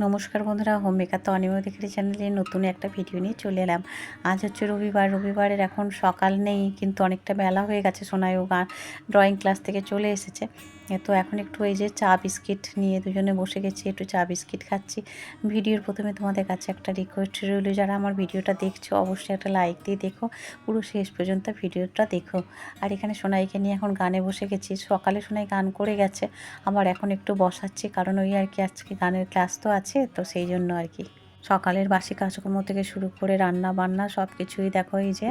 নমস্কার বন্ধুরা home maker তো অনিমদিকের চ্যানেলে নতুন একটা ভিডিও নিয়ে চলে এলাম। আজ হচ্ছে রবিবার, রবিবারের এখন সকাল নেই, কিন্তু অনেকটা বেলা হয়ে গেছে সোনায়ু গান ড্রয়িং ক্লাস থেকে চলে এসেছে। তো এখন একটু এই যে চা বিস্কিট নিয়ে দুজনে বসে গেছি, একটু চা বিস্কিট খাচ্ছি। ভিডিওর প্রথমে তোমাদের কাছে একটা রিকোয়েস্ট রইল, যারা আমার ভিডিওটা দেখছ অবশ্যই একটা লাইক দিয়ে দেখো, পুরো শেষ পর্যন্ত ভিডিওটা দেখো। আর এখানে সোনাইকে নিয়ে এখন গানে বসে গেছি, সকালে সোনাই গান করে গেছে, আবার এখন একটু বসাচ্ছি, কারণ ওই আর কি আজকে গানের ক্লাস তো আছে, তো সেই জন্য আর কি। সকালের বাসি কাজকর্ম থেকে শুরু করে রান্না বান্না সব কিছুই দেখো এই যে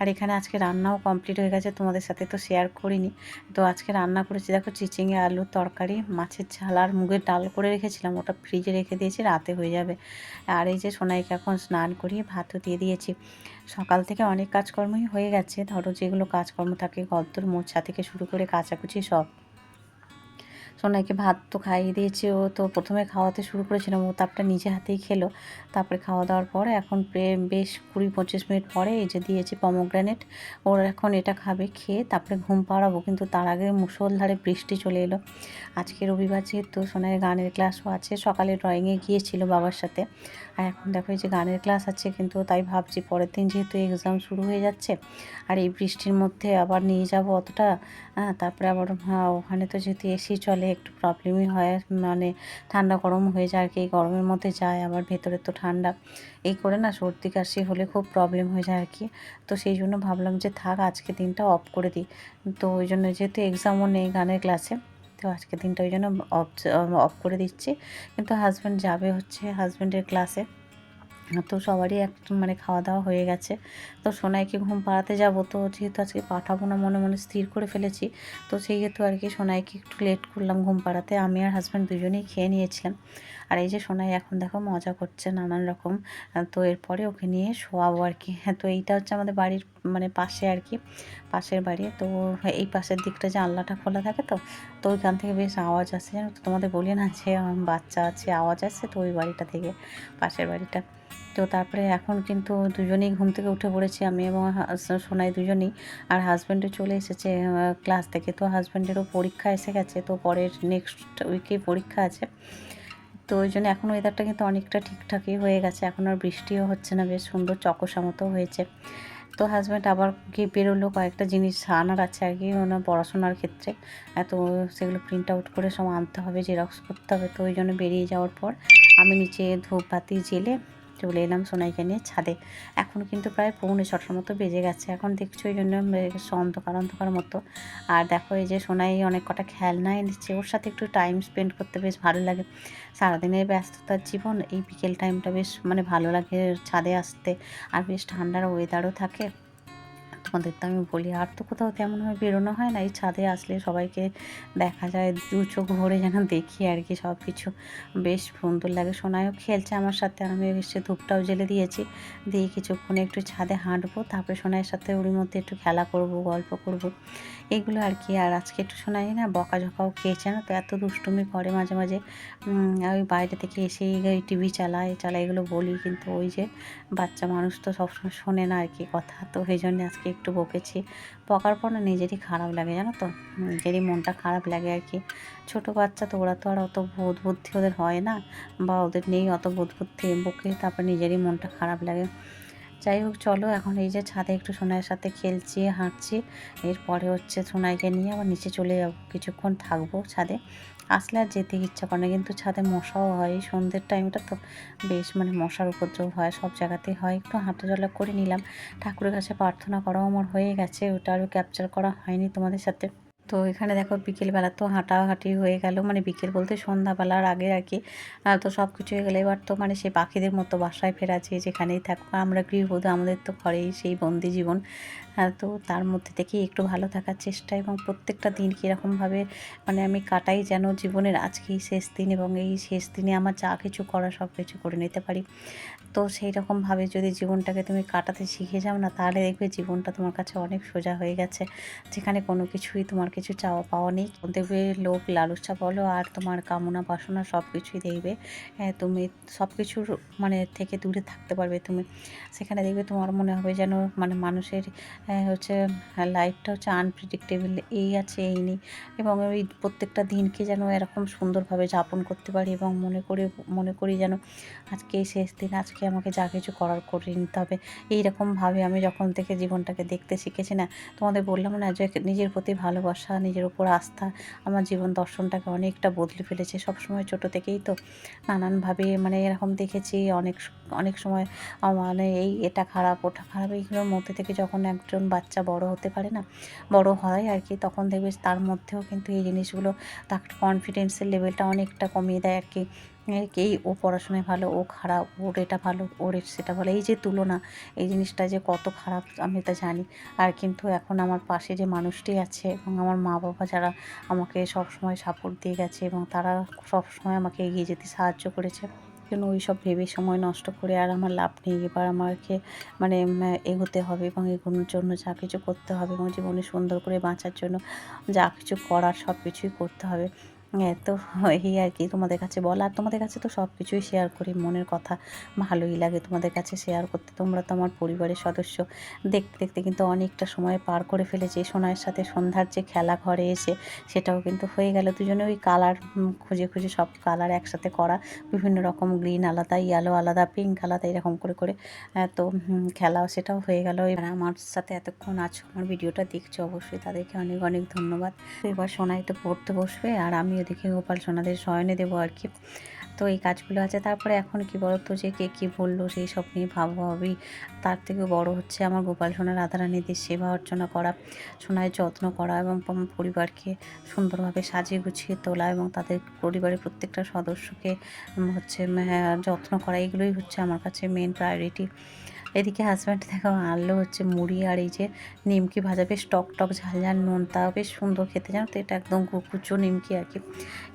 আর এখানে আজকে রান্নাও কমপ্লিট হয়ে গেছে, তোমাদের সাথে তো শেয়ার করিনি। তো আজকে রান্না করেছি, দেখো চিচিঙে আলুর তরকারি, মাছের ঝাল আর মুগের ডাল করে রেখেছিলাম, ওটা ফ্রিজে রেখে দিয়েছি, রাতে হয়ে যাবে। আর এই যে সোনাইকে এখন স্নান করিয়ে ভাতও দিয়ে দিয়েছি। সকাল থেকে অনেক কাজকর্মই হয়ে গেছে, ধরো যেগুলো কাজকর্ম থাকে গদ্দর মোছা থেকে শুরু করে কাচাকুচি সব। সোনাইকে ভাত তো খাইয়ে দিয়েছে ও তো প্রথমে খাওয়াতে শুরু করেছিলাম ও তারপরে নিজে হাতেই খেলো। তারপরে খাওয়া দাওয়ার পরে এখন বেশ কুড়ি পঁচিশ মিনিট পরে এই যে দিয়েছি পমোগ্রানেট ওর এখন এটা খাবে খেয়ে তারপরে ঘুম পাড়াবো। কিন্তু তার আগে মুসলধারে বৃষ্টি চলে এলো। আজকে রবিবার যেহেতু সোনাইয়ের গানের ক্লাসও আছে সকালে ড্রয়িংয়ে গিয়েছিল বাবার সাথে। আর এখন দেখো এই যে গানের ক্লাস আছে কিন্তু তাই ভাবছি পরের দিন যেহেতু এক্সাম শুরু হয়ে যাচ্ছে আর এই বৃষ্টির মধ্যে আবার নিয়ে যাব অতটা। হ্যাঁ তারপরে আবার হ্যাঁ, ওখানে তো যেহেতু এসি চলে একটু প্রবলেমই হয় মানে ঠান্ডা গরম হয়ে যায় আর কি, এই গরমের মধ্যে যায়, আবার ভেতরে তো ঠান্ডা। এই করে না সর্দি, কাশি হলে খুব প্রবলেম হয়ে যায় আর কি। তো সেই জন্য ভাবলাম যে থাক, আজকে দিনটা অফ করে দিই। তো ওই জন্য যেহেতু এক্সামও নেই গানের ক্লাসে তো আজকে দিনটা ওই জন্য অফ অফ করে দিচ্ছি। কিন্তু হাজব্যান্ড যাবে হচ্ছে হাজব্যান্ডের ক্লাসে তো সবারই এক মানে খাওয়া দাওয়া হয়ে গেছে। তো সোনাইকে ঘুম পাড়াতে যাব। তো যেহেতু আজকে পাঠাবো না, মনে মনে স্থির করে ফেলেছি। তো সেই হেতু আর কি সোনাইকে একটু লেট করলাম ঘুম পাড়াতে। আমি আর হাজব্যান্ড দুজনেই খেয়ে নিয়েছিলাম। আর এই যে সোনাই এখন দেখো মজা করছে নানান রকম তো এরপরে ওকে নিয়ে শোয়াবো আর কি। তো এইটা হচ্ছে আমাদের বাড়ির মানে পাশে আর কি, পাশের বাড়ি। তো এই পাশের দিকটা যে আল্লাটা খোলা থাকে তো তো ওইখান থেকে বেশ আওয়াজ আসে জানো তো। তোমাদের বলি না যে বাচ্চা আছে, আওয়াজ আসছে তো ওই বাড়িটা থেকে, পাশের বাড়িটা। তো তারপরে এখন কিন্তু দুজনেই ঘুম থেকে উঠে পড়েছি, আমি এবং সোনাই দুজনেই। আর হাজব্যান্ডও চলে এসেছে ক্লাস থেকে। তো হাজব্যান্ডেরও পরীক্ষা এসে গেছে, তো পরের নেক্সট উইকে পরীক্ষা আছে। তো ওই জন্য এখন ওয়েদারটা কিন্তু অনেকটা ঠিকঠাকই হয়ে গেছে। এখন আর বৃষ্টিও হচ্ছে না, বেশ সুন্দর চকসা মতো হয়েছে। তো হাজব্যান্ড আবার কি বেরোলো, কয়েকটা জিনিস আনার আছে আর কি, ওনার পড়াশোনার ক্ষেত্রে। এত সেগুলো প্রিন্ট আউট করে সব আনতে হবে জেরক্স করতে হবে। তো ওই জন্য বেরিয়ে যাওয়ার পর আমি নিচে ধূপবাতি জেলে চলে এলাম সোনাইকে নিয়ে ছাদে। এখন কিন্তু প্রায় পৌনে ছটার মতো বেজে গেছে। এখন দেখছ ওই জন্য অন্ধকার অন্ধকার মতো। আর দেখো এই যে সোনাই অনেক কটা খেলনা এনেছে। ওর সাথে একটু টাইম স্পেন্ড করতে বেশ ভালো লাগে। সারাদিনের ব্যস্ততার জীবন, এই বিকেল টাইমটা বেশ মানে ভালো লাগে ছাদে আসতে। আর বেশ ঠান্ডার ওয়েদারও থাকে। তোমাদের তো আমি বলি, আর তো কোথাও তেমনভাবে বেরোনো হয় না। এই ছাদে আসলে সবাইকে দেখা যায়, দু চোখ ভরে যেন দেখি আর কি সব কিছু বেশ সুন্দর লাগে। সোনায়ও খেলছে আমার সাথে, আমি এসে ধূপটাও জেলে দিয়েছি। দিয়ে কিছুক্ষণে একটু ছাদে হাঁটবো, তারপরে সোনাইয়ের সাথে ওর মধ্যে একটু খেলা করব, গল্প করব। এগুলো আর কি। আর আজকে একটু শোনাই না, বকাঝকাও খেয়েছে না তো? এত দুষ্টুমি করে মাঝে মাঝে। ওই বাইরে থেকে ওই টিভি চালায় চালায় এগুলো বলি, কিন্তু ওই যে বাচ্চা মানুষ তো সবসময় শোনে না আর কি কথা। তো সেই জন্য আজকে একটু বকেছি। বকার পর না নিজেরই খারাপ লাগে জানো তো? নিজেরই মনটা খারাপ লাগে আর কি। ছোটো বাচ্চা তো ওরা তো আর অত বোধ বুদ্ধি ওদের হয় না, বা ওদের নেই অত বোধ বুদ্ধি। বকে তারপর নিজেরই মনটা খারাপ লাগে। যাই হোক, চলো এখন এই যে ছাদে একটু সোনাইয়ের সাথে খেলছি, হাঁটছি। এরপরে হচ্ছে সোনাইকে নিয়ে আবার নিচে চলে যাব, কিছুক্ষণ থাকব ছাদে। আসলে আর যেতে ইচ্ছা করে না, কিন্তু ছাদে মশাও হয় এই সন্ধ্যের টাইমটা তো বেশ মানে মশার উপদ্রব হয়, সব জায়গাতেই হয়। একটু হাঁটাচলা করে নিলাম। ঠাকুরের কাছে প্রার্থনা করাও আমার হয়ে গেছে, ওটা আরও ক্যাপচার করা হয়নি তোমাদের সাথে। তো এখানে দেখো বিকেলবেলা তো হাঁটাহাঁটি হয়ে গেল মানে বিকেল বলতে সন্ধ্যাবেলার আগে আর কি। তো সব কিছু হয়ে গেলে। এবার তো মানে সেই পাখিদের মতো বাসায় ফেরা যে যেখানেই থাকব আমরা গৃহবধূ, আমাদের তো ঘরেই সেই বন্দি জীবন। তো তার মধ্যে থেকে একটু ভালো থাকার চেষ্টা এবং প্রত্যেকটা দিন কীরকমভাবে মানে আমি কাটাই যেন জীবনের আজকেই শেষ দিন এবং এই শেষ দিনে আমার যা কিছু করা সব কিছু করে নিতে পারি। তো সেই রকমভাবে যদি জীবনটাকে তুমি কাটাতে শিখে যাও না তাহলে দেখবে জীবনটা তোমার কাছে অনেক সোজা হয়ে গেছে। যেখানে কোনো কিছুই তোমার কিছু চাওয়া পাওয়া নেই। দেখবে লোক লালসা বলো আর তোমার কামনা বাসনা সব কিছুই দেখবে তুমি সব কিছুর মানে থেকে দূরে থাকতে পারবে তুমি। সেখানে দেখবে তোমার মনে হবে যেন মানে মানুষের হ্যাঁ, হচ্ছে লাইফটা হচ্ছে আনপ্রেডিক্টেবল এই আছে, এই নেই। এবং ওই প্রত্যেকটা দিনকে যেন এরকম সুন্দরভাবে যাপন করতে পারি এবং মনে করে, মনে করি যেন আজকে এই শেষ দিন, আজকে আমাকে যা কিছু করার করে নিতে হবে। এইরকমভাবে আমি যখন থেকে জীবনটাকে দেখতে শিখেছি না, তোমাদের বললাম না যে নিজের প্রতি ভালোবাসা, নিজের উপর আস্থা, আমার জীবন দর্শনটাকে অনেকটা বদলে ফেলেছে। সবসময় ছোট থেকেই তো নানানভাবে মানে এরকম দেখেছি, অনেক অনেক সময় মানে এই এটা খারাপ, ওটা খারাপ, এইগুলোর মধ্যে থেকে যখন একজন বাচ্চা বড় হতে পারে না, বড় হয় আর কি, তখন দেখবে তার মধ্যেও কিন্তু এই জিনিসগুলো তার কনফিডেন্সের লেভেলটা অনেকটা কমিয়ে দেয় আর কি। এই ও পড়াশোনায় ভালো, ও খারাপ, ওর এটা ভালো, ওর সেটা ভালো, এই যে তুলনা, এই জিনিসটা যে কত খারাপ আমি তা জানি। আর কিন্তু এখন আমার পাশে যে মানুষটি আছে এবং আমার মা বাবা যারা আমাকে সব সময় সাপোর্ট দিয়ে গেছে এবং তারা সব সময় আমাকে এগিয়ে যেতে সাহায্য করেছে জন্য ওই সব ভেবে সময় নষ্ট করে আর আমার লাভ নেই। এবার আমাকে মানে এগোতে হবে এবং এগোনোর জন্য যা কিছু করতে হবে এবং জীবনে সুন্দর করে বাঁচার জন্য যা কিছু করার সব কিছুই করতে হবে। তো এই আর কি তোমাদের কাছে বলা। আর তোমাদের কাছে তো সব কিছুই শেয়ার করি, মনের কথা ভালোই লাগে তোমাদের কাছে শেয়ার করতে। তোমরা তো আমার পরিবারের সদস্য। দেখতে দেখতে কিন্তু অনেকটা সময় পার করে ফেলেছি। সোনার সাথে সন্ধ্যার যে খেলা ঘরে এসে সেটাও কিন্তু হয়ে গেল। দুজনে ওই কালার খুঁজে খুঁজে সব কালার একসাথে করা। বিভিন্ন রকম গ্রিন আলাদা ইয়েলো আলাদা পিঙ্ক আলাদা, এরকম করে করে তো খেলাও সেটাও হয়ে গেল। এবার আমার সাথে এতক্ষণ আছো, আমার ভিডিওটা দেখছ অবশ্যই। তাদেরকে অনেক অনেক ধন্যবাদ। এবার সোনাই তো পড়তে বসবে আর আমি ওদিকে গোপাল সোনাদের শয়নে দেবো আর কি। তো এই কাজগুলো আছে। তারপরে এখন কি বলতো যে কে কী বলল সেই সব নিয়ে ভাবি তার থেকে বড় হচ্ছে আমার গোপাল সোনা রাধারানীদের সেবা অর্চনা করা, সোনায় যত্ন করা এবং পরিবারকে সুন্দরভাবে সাজিয়ে গুছিয়ে তোলা এবং তাদের পরিবারের প্রত্যেকটা সদস্যকে হচ্ছে যত্ন করা, এগুলোই হচ্ছে আমার কাছে মেন প্রায়োরিটি এদিকে হাজব্যান্ড দেখো আনলো হচ্ছে মুড়ি আর এই যে নিমকি ভাজা। বেশ টক টক ঝাল ঝাল নুন তাও বেশ সুন্দর খেতে, জানো তো? এটা একদম কুচো নিমকি আর কি।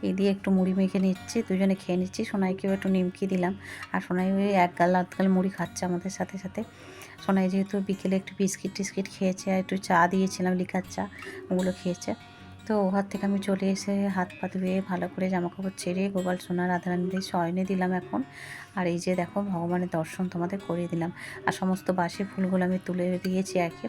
এই দিয়ে একটু মুড়ি মেখে নিচ্ছি, দুজনে খেয়ে নিচ্ছি। সোনাইকেও একটু নিমকি দিলাম। আর সোনাই ওই এক গাল, আধ গাল মুড়ি খাচ্ছে আমাদের সাথে সাথে। সোনাই যেহেতু বিকেলে একটু বিস্কিট টিস্কিট খেয়েছে আর একটু চা দিয়েছিলাম, লিকার চা, ওগুলো খেয়েছে। তো ওহার থেকে আমি চলে এসে হাত পা ধুয়ে ভালো করে জামাকাপড় ছেড়ে গোপাল, সোনা, রাধারানীদের শয়নে দিলাম এখন। আর এই যে দেখো, ভগবানের দর্শন তোমাদের করিয়ে দিলাম। আর সমস্ত বাসি ফুলগুলো আমি তুলে দিয়েছি আর কি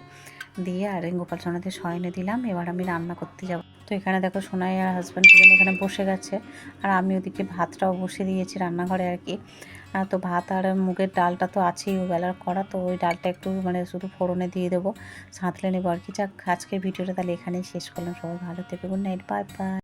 দিয়ে আর গোপাল সোনাদের সয়নে দিলাম। এবার আমি রান্না করতে যাব। তো এখানে দেখো সোনাই আর হাজব্যান্ড দুজন এখানে বসে গেছে। আর আমি ওদিকে ভাতটাও বসে দিয়েছি রান্নাঘরে আর কি। তো ভাত আর মুগের ডালটা তো আছেই ও বেলার করা তো ওই ডালটা একটু মানে শুধু ফোড়নে দিয়ে দেবো। সাঁতলে নেব আর কি। যাক, আজকের ভিডিওটা তাহলে এখানেই শেষ করলাম। সবাই ভালো থেকে। Good night bye bye